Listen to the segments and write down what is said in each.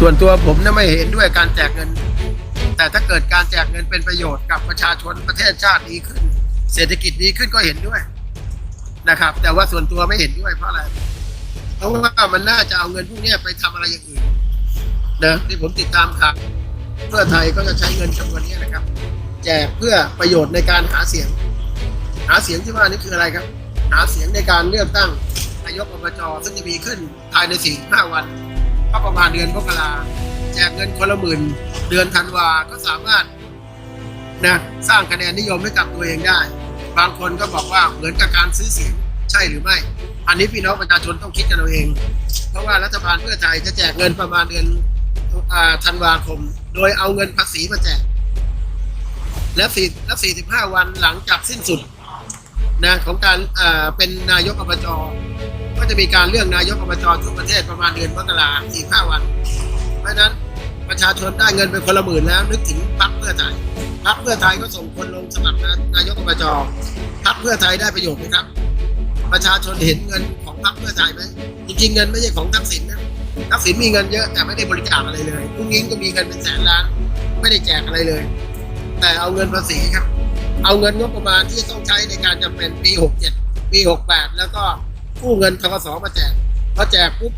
ส่วนตัวผมเนี่ยไม่เห็นด้วยการแจกเงิน แต่ถ้าเกิดการแจกเงินเป็นประโยชน์กับประชาชนประเทศชาติดีขึ้น เศรษฐกิจดีขึ้นก็เห็นด้วยนะครับ แต่ว่าส่วนตัวไม่เห็นด้วยเพราะอะไร เพราะว่ามันน่าจะเอาเงินพวกนี้ไปทำอะไรอย่างอื่นนะที่ผมติดตามข่าวเพื่อไทยก็จะใช้เงินจำนวนนี้นะครับ แจกเพื่อประโยชน์ในการหาเสียง หาเสียงที่ว่านี่คืออะไรครับ หาเสียงในการเลือกตั้งนายกอบจซึ่งจะมีขึ้นภายในสี่ห้าวัน ก็ประมาณเดือนมกราแจกเงินคนละหมื่นเดือนธันวาก็สามารถนะสร้างคะแนนนิยมให้กับตัวเองได้ บางคนก็บอกว่าเหมือนกับการซื้อเสียงใช่หรือไม่ อันนี้พี่น้องประชาชนต้องคิดกันเอาเอง เพราะว่ารัฐบาลเพื่อไทยจะแจกเงินประมาณเดือนธันวาคม โดยเอาเงินภาษีมาแจก และสี่และสี่สิบห้าวันหลังจากสิ้นสุดนะของการเป็นนายกอบจ ก็จะมีการเลือกนายกอบจทั่วประเทศประมาณเดือนมกราสี่ห้าวัน เพราะฉะนั้นประชาชนได้เงินไปคนละหมื่นแล้ว นึกถึงพรรคเพื่อไทยพรรคเพื่อไทยก็ส่งคนลงสมัครนายกอบจพรรคเพื่อไทยได้ประโยชน์ไหมครับ ประชาชนเห็นเงินของพรรคเพื่อไทยไหมจริงๆเงินไม่ใช่ของทักษิณนะทักษิณมีเงินเยอะแต่ไม่ได้บริจาคอะไรเลยพุ่งยิงก็มีเงินเป็นแสนล้าน ไม่ได้แจกอะไรเลย แต่เอาเงินภาษีครับ เอาเงินงบประมาณที่ต้องใช้ในการจำเป็นปี 67 ปี 68 แล้วก็ กู้เงินทกสมาแจกพอแจกปุ๊บ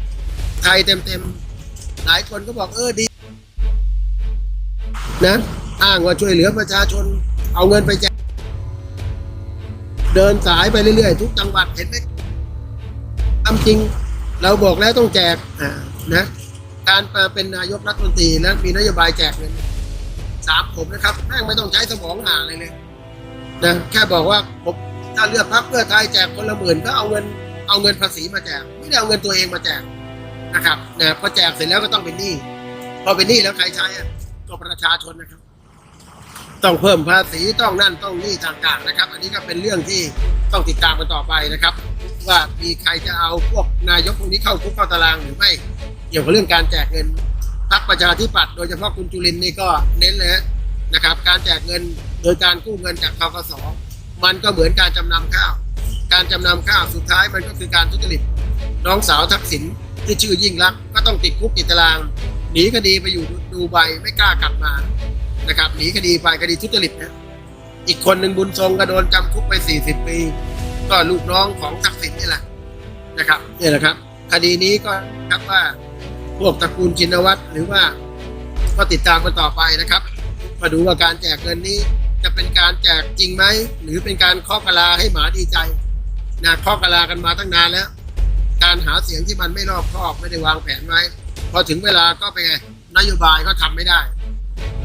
ไทยเต็มๆ หลายคนก็บอกเออดี นะ อ้างว่าช่วยเหลือประชาชน เอาเงินไปแจก เดินสายไปเรื่อยๆ ทุกจังหวัดเห็นไหมทำจริง เราบอกแล้วต้องแจกอ่านะ การมาเป็นนายกรัฐมนตรีและมีนโยบายแจกเงินสามผมนะครับแม่งไม่ต้องใช้สมองหาอะไรเลยนะแค่บอกว่าผมถ้าเลือกพรรคเพื่อไทยแจกคนละหมื่นก็เอาเงิน เอาเงินภาษีมาแจกไม่ได้เอาเงินตัวเองมาแจกนะครับนะพอแจกเสร็จแล้วก็ต้องเป็นหนี้พอเป็นหนี้แล้วใครใช้อะก็ประชาชนนะครับ ต้องเพิ่มภาษีต้องนั่นต้องนี่ต่างๆนะครับ อันนี้ก็เป็นเรื่องที่ต้องติดตามกันต่อไปนะครับ ว่ามีใครจะเอาพวกนายกพวกนี้เข้าคุกเข้าตารางหรือไม่เกี่ยวกับเรื่องการแจกเงินพรรคประชาธิปัตย์โดยเฉพาะคุณจุลินนี่ก็เน้นเลยนะครับ การแจกเงินโดยการกู้เงินจากกกสมันก็เหมือนการจำนำข้าว การจำนำข้าวสุดท้ายมันก็คือการทุจริตน้องสาวทักษิณที่ชื่อยิ่งรักก็ต้องติดคุกติดตาราง หนีคดีไปอยู่ดูไบไม่กล้ากลับมานะครับหนีคดีไปคดีทุจริตนะอีกคนหนึ่งบุญทรงก็โดนจำคุกไป 40 ปี ก็ลูกน้องของทักษิณนี่แหละนะครับนี่แหละครับ คดีนี้ก็ครับว่าพวกตระกูลชินวัตรหรือว่าก็ติดตามกันต่อไปนะครับ มาดูว่าการแจกเงินนี้จะเป็นการแจกจริงไหม หรือเป็นการเคาะกลาให้หมาดีใจ นะเคาะกลากันมาตั้งนานแล้ว การหาเสียงที่มันไม่รอบคอบไม่ได้วางแผนไว้ พอถึงเวลาก็ไปนไงนโยบายก็ทำไม่ได้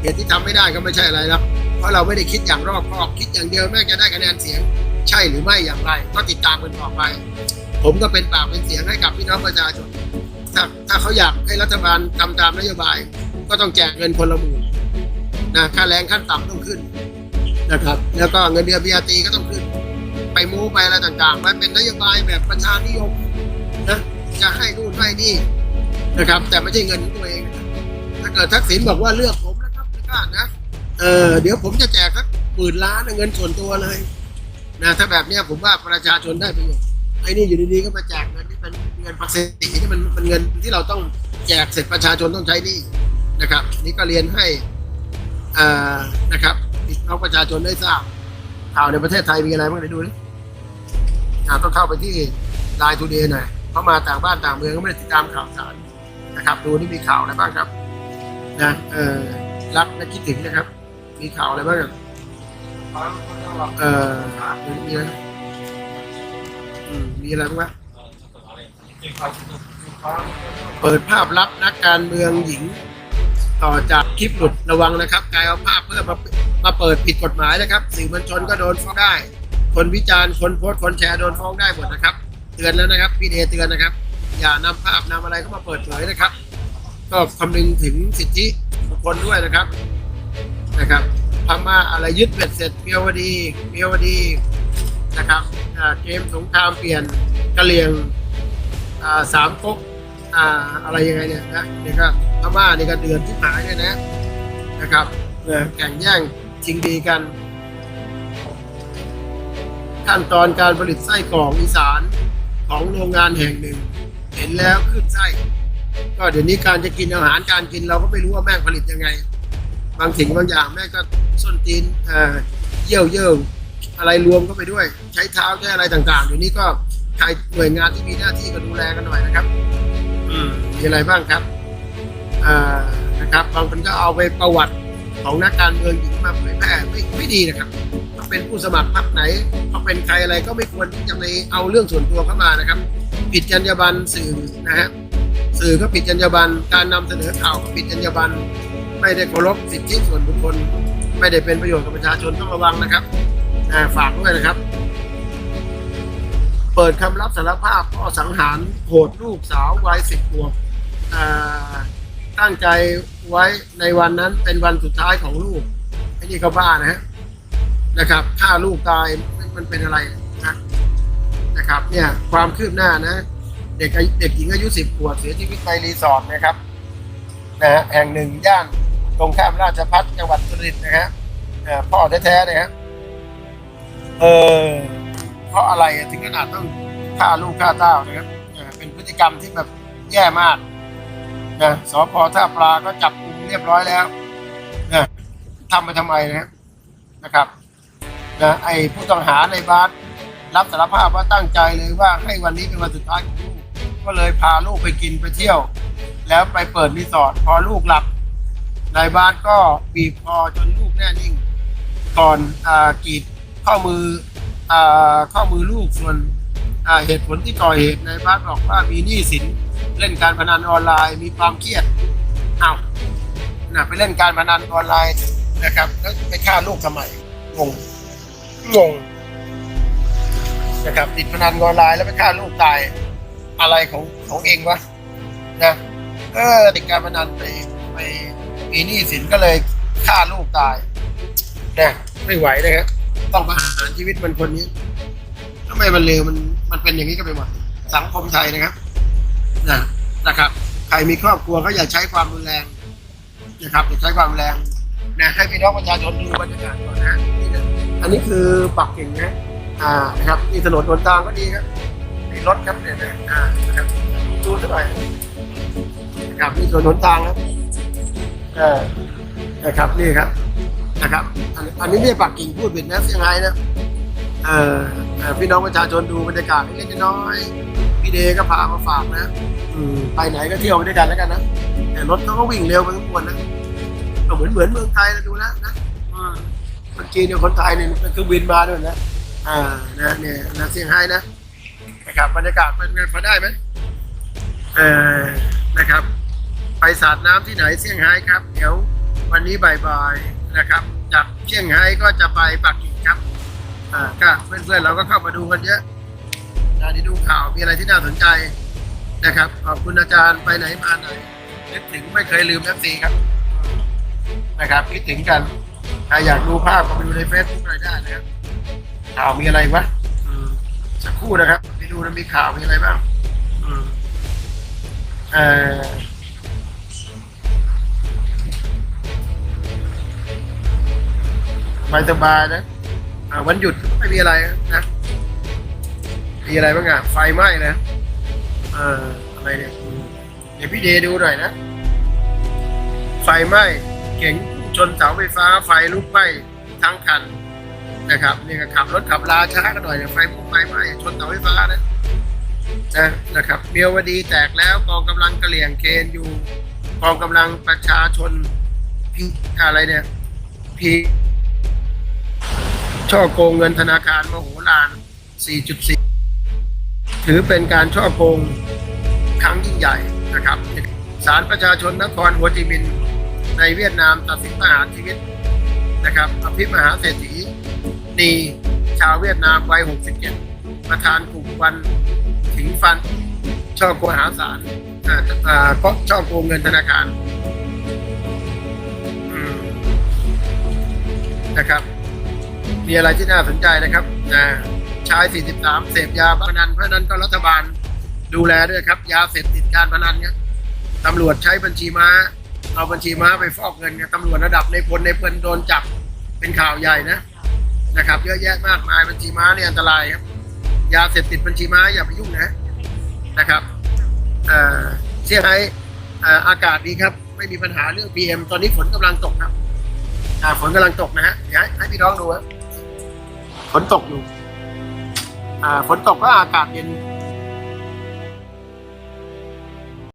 เหตุที่ทำไม่ได้ก็ไม่ใช่อะไรหรอกเพราะเราไม่ได้คิดอย่างรอบคอบคิดอย่างเดียวแม่จะได้คะแนนเสียง ใช่หรือไม่อย่างไร ก็ติดตามกันต่อไป ผมก็เป็นปากเป็นเสียงให้กับพี่น้องประชาชนถ้าถ้าเขาอยากให้รัฐบาลทำตามนโยบาย ก็ต้องแจกเงินคนละหมื่นนะค่าแรงขั้นต่ำต้องขึ้นนะครับ แล้วก็เงินเดือนพีอาตีก็ต้องขึ้น ไปมูไปอะไรต่างๆ มันเป็นนโยบายแบบประชานิยมนะจะให้นู่นให้นี่นะครับ แต่ไม่ใช่เงินของตัวเอง ถ้าเกิดทักษิณบอกว่าเลือกผมนะครับไม่กล้านะเออเดี๋ยวผมจะแจกสักหมื่นล้านเงินส่วนตัวเลยนะถ้าแบบเนี้ยผมว่าประชาชนได้ประโยชน์ไอ้นี่อยู่ดีๆก็มาแจกเงินที่เป็นเงินภาษีที่มันเป็นเงินที่เราต้องแจกเสร็จประชาชนต้องใช้นี่นะครับ นี่ก็เรียนให้อ่านะครับพี่น้องประชาชนได้ทราบข่าวในประเทศไทยมีอะไรบ้างเดี๋ยวดูนี่ อ่าต้องเข้าไปที่ไลน์ทูเดย์หน่อยเพราะมาต่างบ้านต่างเมืองก็ไม่ได้ติดตามข่าวสารนะครับ ดูนี่มีข่าวอะไรบ้างครับนะเออรักและคิดถึงนะครับ มีข่าวอะไรบ้างเออมีอะไรอืมมีอะไรบ้างวะเปิดภาพลับนักการเมืองหญิง ต่อจากคลิปหลุดระวังนะครับ กายเอาภาพเพื่อมามาเปิดผิดกฎหมายนะครับสื่อมวลชนก็โดนฟ้องได้ คนวิจารณ์คนโพสต์คนแชร์โดนฟ้องได้หมดนะครับ เตือนแล้วนะครับพี่เดเตือนนะครับ อย่านำภาพนำอะไรเข้ามาเปิดเผยนะครับ ก็คำนึงถึงสิทธิบุคคลด้วยนะครับนะครับพม่าอะไรยึดเบ็ดเสร็จเมียวดีเมียวดีนะครับเกมสงครามเปลี่ยนกะเหรียงสามก๊กอะไรยังไงเนี่ยนะนี่ก็พม่านี่ก็เดือนที่หายเนี่ยนะนะครับแข่งแย่งชิงดีกัน ขั้นตอนการผลิตไส้กรอกอีสานของโรงงานแห่งหนึ่ง เห็นแล้วขึ้นไส้ ก็เดี๋ยวนี้การจะกินอาหารการกินเราก็ไม่รู้ว่าแม่งผลิตยังไง บางสิ่งบางอย่างแม่งก็ส้นตีนเอ่อเยี่ยวเยี่ยวอะไรรวมก็ไปด้วย ใช้เท้าใช้อะไรต่างๆเดี๋ยวนี้ก็ใครหน่วยงานที่มีหน้าที่ก็ดูแลกันหน่อยนะครับ อืมมีอะไรบ้างครับอ่านะครับ บางคนก็เอาไปประวัติของนักการเมืองหญิงมาเผยแพร่ไม่ไม่ดีนะครับ เป็นผู้สมัครพรรคไหนเขาเป็นใครอะไรก็ไม่ควรที่จะไปเอาเรื่องส่วนตัวเข้ามานะครับ ผิดจรรยาบรรณสื่อนะฮะสื่อก็ผิดจรรยาบรรณการนำเสนอข่าวก็ผิดจรรยาบรรณไม่ได้เคารพสิทธิส่วนบุคคล ไม่ได้เป็นประโยชน์กับประชาชนต้องระวังนะครับฝากด้วยนะครับ เปิดคำรับสารภาพพ่อสังหารโหดลูกสาววัยสิบขวบตั้งใจไว้ในวันนั้นเป็นวันสุดท้ายของลูกไอ้นี่ก็บ้านะฮะ นะครับถ้าลูกตายมันเป็นอะไรนะนะครับเนี่ยความคืบหน้านะเด็กอเด็กหญิงอายุสิบขวบเสียชีวิตในรีสอร์ทนะครับนะฮะแห่งหนึ่งย่านตรงข้ามราชพัฒจังหวัดสุรินทร์นะฮะพ่อแท้ๆนะฮะเออเพราะอะไรถึงขนาดต้องฆ่าลูกฆ่าเต้านะครับเป็นพฤติกรรมที่แบบแย่มากนะสพท่าปลาก็จับกลุ่มเรียบร้อยแล้วนะทำไปทำไมนะนะครับ นะไอผู้ต้องหาในบาสรับสารภาพว่าตั้งใจเลยว่าให้วันนี้เป็นวันสุดท้ายของลูกก็เลยพาลูกไปกินไปเที่ยว แล้วไปเปิดรีสอร์ทพอลูกหลับนายบาสก็บีบคอจนลูกแน่นิ่ง ก่อนอ่ากรีดข้อมืออ่าข้อมือลูกส่วนอ่าเหตุผลที่ก่อเหตุในบ้านบอกว่ามีหนี้สินเล่นการพนันออนไลน์มีความเครียดอ้าวน่ะไปเล่นการพนันออนไลน์นะครับแล้วไปฆ่าลูกทำไมงง งงนะครับติดพนันออนไลน์แล้วไปฆ่าลูกตายอะไรของของเองวะนะเออติดการพนันไปไปมีหนี้สินก็เลยฆ่าลูกตายนะไม่ไหวนะครับต้องประหารชีวิตมันคนนี้ทำไมมันเลวมันมันเป็นอย่างนี้ก็ไปหมดสังคมไทยนะครับนะนะครับ ใครมีครอบครัวก็อย่าใช้ความรุนแรงนะครับอย่าใช้ความรุนแรงนะให้พี่น้องประชาชนดูบรรยากาศก่อนนะ อันนี้คือปักกิ่งนะอ่านะครับนี่ถนนหนทางก็ดีครับมีรถครับเนี่ยนะอ่านะครับดูสักหน่อยนะครับนี่ถนนหนทางครับเออนะครับนี่ครับนะครับอันอันนี้ไม่ใช่ปักกิ่งพูดผิดนนะเซี่ยงไฮ้นะเอ่อเอ่อพี่น้องประชาชนดูบรรยากาศเล็กน้อยๆพี่เดก็พามาฝากนะอืไปไหนก็เที่ยวไปด้วยกันแล้วกันนะแต่รถเขาก็วิ่งเร็วไปทุกคนนะเหมือนเหมือนเมืองไทยนะดูนะนะ คนจีนเนี่ยคนไทยเนี่ยเป็นเครื่องบินมาด้วยนะ อ่า นะเนี่ยนะเซี่ยงไฮ้นะนะครับบรรยากาศเป็นไงพอได้ไหมเอ่อนะครับ ไปสาดน้ำที่ไหนเซี่ยงไฮ้ครับ เดี๋ยววันนี้บ่ายๆนะครับ จากเซี่ยงไฮ้ก็จะไปปักกิ่งครับ อ่าก็เพื่อนๆเราก็เข้ามาดูกันเยอะนะที่ดูข่าวมีอะไรที่น่าสนใจนะครับ ขอบคุณอาจารย์ไปไหนมาไหนนึกถึงไม่เคยลืมเอฟซีครับ นะครับคิดถึงกัน ใครอยากดูภาพก็ไปดูในเฟซบุ๊กอะไรได้นะครับข่าวมีอะไรวะอืมสักครู่นะครับไปดูนะมีข่าวมีอะไรบ้างอืมเอ่อสบายสบายๆนะอ่าวันหยุดไม่มีอะไรนะมีอะไรบ้างอะไฟไหม้นะเอ่ออะไรเนี่ยอืมเดี๋ยวพี่เดดูหน่อยนะไฟไหม้เก๋ง ชนเสาไฟฟ้าไฟลุกไหม้ทั้งคันนะครับนี่ก็ขับรถขับลาช้ากันหน่อยไฟมุกไฟไหม้ชนเสาไฟฟ้านะนะนะครับเมียวดีแตกแล้วกองกำลังกระเหลี่ยงเคนอยู่กองกำลังประชาชนพิอะไรเนี่ยพีช่อโกงเงินธนาคารมโหฬาร4.4 ถือเป็นการช่อโกงครั้งยิ่งใหญ่นะครับศาลประชาชนนครหัวจิมินห์ ในเวียดนามตัดสินประหารชีวิตนะครับอภิมหาเศรษฐีนีชาวเวียดนามวัย 67 ประธานกลุ่มวันถิงฟันช่อโกงหาศาลอ่าอ่าเพราะช่อโกงเงินธนาคารนะครับ มีอะไรที่น่าสนใจนะครับนะชาย 43 เสพยาพนันเพราะฉะนั้นก็รัฐบาลดูแลด้วยครับ ยาเสพติดการพนันเนี่ยตำรวจใช้บัญชีม้า เอาบัญชีม้าไปฟอกเงินเนี่ยตำรวจระดับในพลในเพลนโดนจับเป็นข่าวใหญ่นะนะครับ เยอะแยะมากมายบัญชีม้าเนี่ยอันตรายครับยาเสพติดบัญชีม้าอย่าไปยุ่งนะนะครับเอ่อเซี่ยงไฮ้อากาศดีครับ ไม่มีปัญหาเรื่อง PM ตอนนี้ฝนกำลังตกครับฝนกำลังตกนะฮะเดี๋ยวให้พี่น้องดูครับฝนตกอยู่ฝนตกก็อากาศเย็น